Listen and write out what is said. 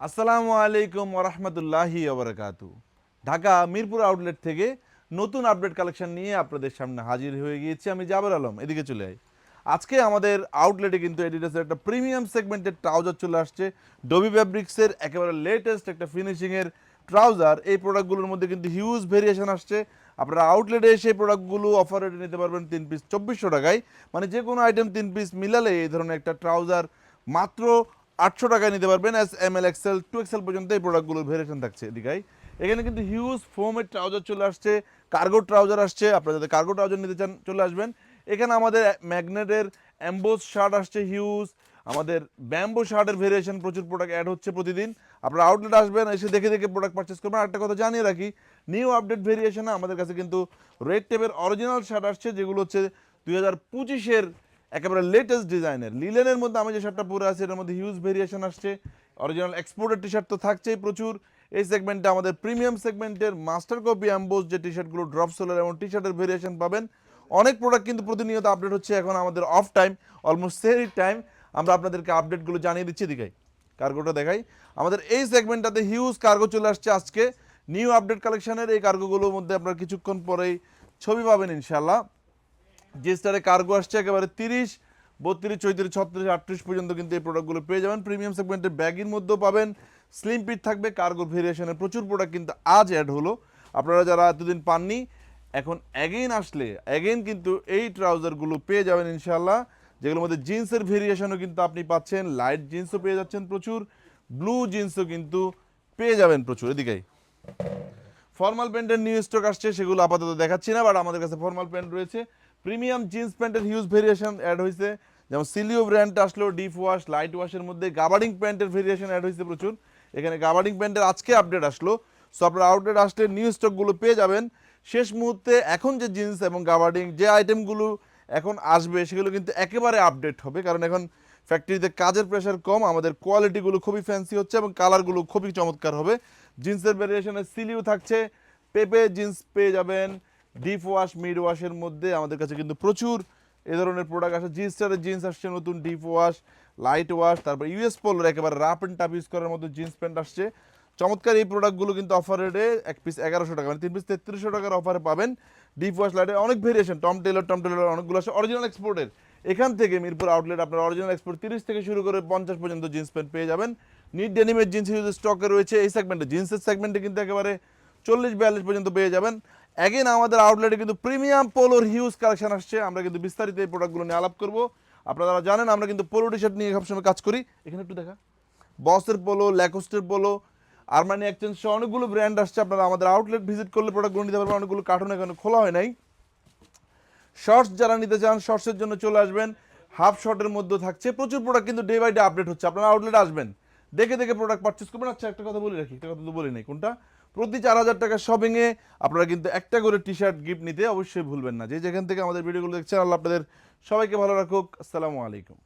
আসসালামু আলাইকুম ওরহমতুল্লাহি ওবরাকাতু ঢাকা মিরপুর আউটলেট থেকে নতুন আপডেট কালেকশন নিয়ে আপনাদের সামনে হাজির হয়ে গিয়েছি আমি জাবের আলম। এদিকে চলে আই আজকে আমাদের আউটলেটে কিন্তু এডিডাসের একটা প্রিমিয়াম সেগমেন্টের ট্রাউজার চলে আসছে। ডবি ফ্যাব্রিক্সের একেবারে লেটেস্ট একটা ফিনিশিংয়ের ট্রাউজার এই প্রোডাক্টগুলোর মধ্যে কিন্তু হিউজ ভেরিয়েশন আসছে। আপনারা আউটলেটে এসে প্রোডাক্টগুলো অফার রেটে নিতে পারবেন তিন পিস চব্বিশশো টাকায়। মানে যে কোনো আইটেম তিন পিস মিলালে এই ধরনের একটা ট্রাউজার মাত্র আটশো টাকায় নিতে পারবেন S M L XL two XL পর্যন্ত এই প্রোডাক্টগুলোর ভেরিয়েশন থাকছে এদিকাই এখানে কিন্তু হিউজ ফোমের ট্রাউজার চলে আসছে কার্গো ট্রাউজার আসছে। আপনারা যাতে কার্গো ট্রাউজার নিতে চান, চলে আসবেন। এখানে আমাদের ম্যাগনেটের অ্যাম্বোস শার্ট আসছে হিউজ আমাদের ব্যাম্বো শার্টের ভেরিয়েশন প্রচুর প্রোডাক্ট অ্যাড হচ্ছে প্রতিদিন। আপনারা আউটলেট আসবেন, এসে দেখে দেখে প্রোডাক্ট পারচেস করবেন। একটা কথা জানিয়ে রাখি নিউ আপডেট ভেরিয়েশনে আমাদের কাছে কিন্তু রেড টেপের অরিজিনাল শার্ট আসছে, যেগুলো হচ্ছে দুই হাজার পঁচিশের একেবারে লেটেস্ট ডিজাইনের লিলেনের মধ্যে আমি যে শার্টটা পরে আছি, এটার মধ্যে হিউজ ভেরিয়েশন আসছে। অরিজিনাল এক্সপোর্টের টি শার্ট তো থাকছেই প্রচুর। এই সেগমেন্টে আমাদের প্রিমিয়াম সেগমেন্টের মাস্টার কপি অ্যাম্বোস যে টি শার্টগুলো ড্রপ সোলার এবং টি শার্টের ভেরিয়েশন পাবেন। অনেক প্রোডাক্ট কিন্তু প্রতিনিয়ত আপডেট হচ্ছে এখন আমাদের অফ টাইম অলমোস্ট সেরি টাইম আমরা আপনাদেরকে আপডেটগুলো জানিয়ে দিচ্ছি দিকাই কার্গোটা দেখাই। আমাদের এই সেগমেন্টটাতে হিউজ কার্গো চলে আসছে আজকে। নিউ আপডেট কালেকশনের এই কার্গোগুলোর মধ্যে আপনারা কিছুক্ষণ পরেই ছবি পাবেন ইনশাল্লাহ যে স্টারে কার্গো আসছে, একেবারে তিরিশ, বত্রিশ, চৌত্রিশ, ছত্রিশ, আটত্রিশ পর্যন্ত কিন্তু এই প্রোডাক্টগুলো পেয়ে যাবেন। প্রিমিয়াম সেগমেন্টের ব্যাগের মধ্যেও পাবেন। স্লিম পিট থাকবে কার্গো ভেরিয়েশনের প্রচুর প্রোডাক্ট কিন্তু আজ অ্যাড হলো। আপনারা যারা এতদিন পাননি, এখন অ্যাগেইন আসলে অ্যাগেইন কিন্তু এই ট্রাউজারগুলো পেয়ে যাবেন ইনশাল্লাহ যেগুলোর মধ্যে জিন্সের ভেরিয়েশনও কিন্তু আপনি পাচ্ছেন লাইট জিন্সও পেয়ে যাচ্ছেন প্রচুর ব্লু জিন্সও কিন্তু পেয়ে যাবেন প্রচুর। এদিকেই। ফর্মাল প্যান্টের নিউ স্টক আসছে, সেগুলো আপাতত দেখাচ্ছি না বাট আমাদের কাছে ফর্মাল প্যান্ট রয়েছে। প্রিমিয়াম জিন্স প্যান্টের হিউজ ভেরিয়েশন অ্যাড হয়েছে যেমন সিলিও ব্র্যান্ড আসলো ডিপ ওয়াশ লাইট ওয়াশের মধ্যে গাবার্ডিং প্যান্টের ভেরিয়েশন অ্যাড হয়েছে প্রচুর। এখানে গাবার্ডিং প্যান্টের আজকে আপডেট আসলো। সো আপনারা আউটলেট আসলে নিউ স্টকগুলো পেয়ে যাবেন। শেষ মুহূর্তে এখন যে জিন্স এবং গাবার্ডিং যে আইটেমগুলো এখন আসবে, সেগুলো কিন্তু একেবারে আপডেট হবে। কারণ এখন ফ্যাক্টরিতে কাজের প্রেশার কম, আমাদের কোয়ালিটিগুলো খুবই ফ্যান্সি হচ্ছে এবং কালারগুলো খুবই চমৎকার হবে। জিন্সের ভেরিয়েশনে সিলিও থাকছে, পেপে জিন্স পেয়ে যাবেন। ডিপ ওয়াশ মিড ওয়াশের মধ্যে আমাদের কাছে কিন্তু প্রচুর এ ধরনের প্রোডাক্ট আসে। জি জিন্স আসছে, নতুন ডিপ ওয়াশ লাইট ওয়াশ তারপর ইউএস পোলোর একেবারে রাপ অ্যান্ড টাপ ইউজ করার মতো জিন্স প্যান্ট আসছে। চমৎকার এই প্রোডাক্টগুলো কিন্তু অফার রেটে এক পিস এগারোশো টাকা মানে তিন পিস তেত্রিশশো টাকার অফারে পাবেন। ডিপ ওয়াশ লাইটের অনেক variation Tom Tailor Tom Tailor অনেকগুলো আছে অরিজিনাল এক্সপোর্টের এখান থেকে মিরপুর আউটলেট আপনার অরিজিনাল এক্সপোর্ট তিরিশ থেকে শুরু করে পঞ্চাশ পর্যন্ত জিন্স প্যান্ট পেয়ে যাবেন। নিট ডেনিমের জিন্স স্টকে রয়েছে। এই সেগমেন্টে জিন্সের সেগমেন্টে কিন্তু একেবারে চল্লিশ, বিয়াল্লিশ পর্যন্ত পেয়ে যাবেন। অ্যাগেন আমাদের আউটলেটে কিন্তু প্রিমিয়াম পোলোর হিউজ কালেকশন আসছে। আমরা কিন্তু বিস্তারিত এই প্রোডাক্টগুলো নিয়ে আলাপ করব। আপনারা জানেন, আমরা কিন্তু পোলো টি শার্ট নিয়ে সবসময় কাজ করি। এখানে একটু দেখা। বসের পোলো ল্যাকোস্টের পোলো আরমানি এক্সচেঞ্জ সহ অনেকগুলো ব্র্যান্ড আসছে। আপনারা আমাদের আউটলেট ভিজিট করলে প্রোডাক্টগুলো নিতে পারবেন। অনেকগুলো কার্টুন এখানে খোলা হয় নাই। শর্টস যারা নিতে চান শর্টসের জন্য চলে আসবেন। হাফ শর্টের মধ্যে থাকছে। প্রচুর প্রোডাক্ট কিন্তু ডে বাই ডে আপডেট হচ্ছে। আপনারা আউটলেট আসবেন। দেখে দেখে প্রোডাক্ট পারচেস করবেন। আচ্ছা একটা কথা বলে রাখি। একটা কথা তো বলি নাই। কোনটা? প্রতি চার হাজার টাকা শপিংয়ে আপনারা কিন্তু একটা করে টি শার্ট গিফট নিতে অবশ্যই ভুলবেন না। যে যেখান থেকে আমাদের ভিডিওগুলো দেখছেন, আল্লাহ আপনাদের সবাইকে ভালো রাখুক। আসসালামু আলাইকুম।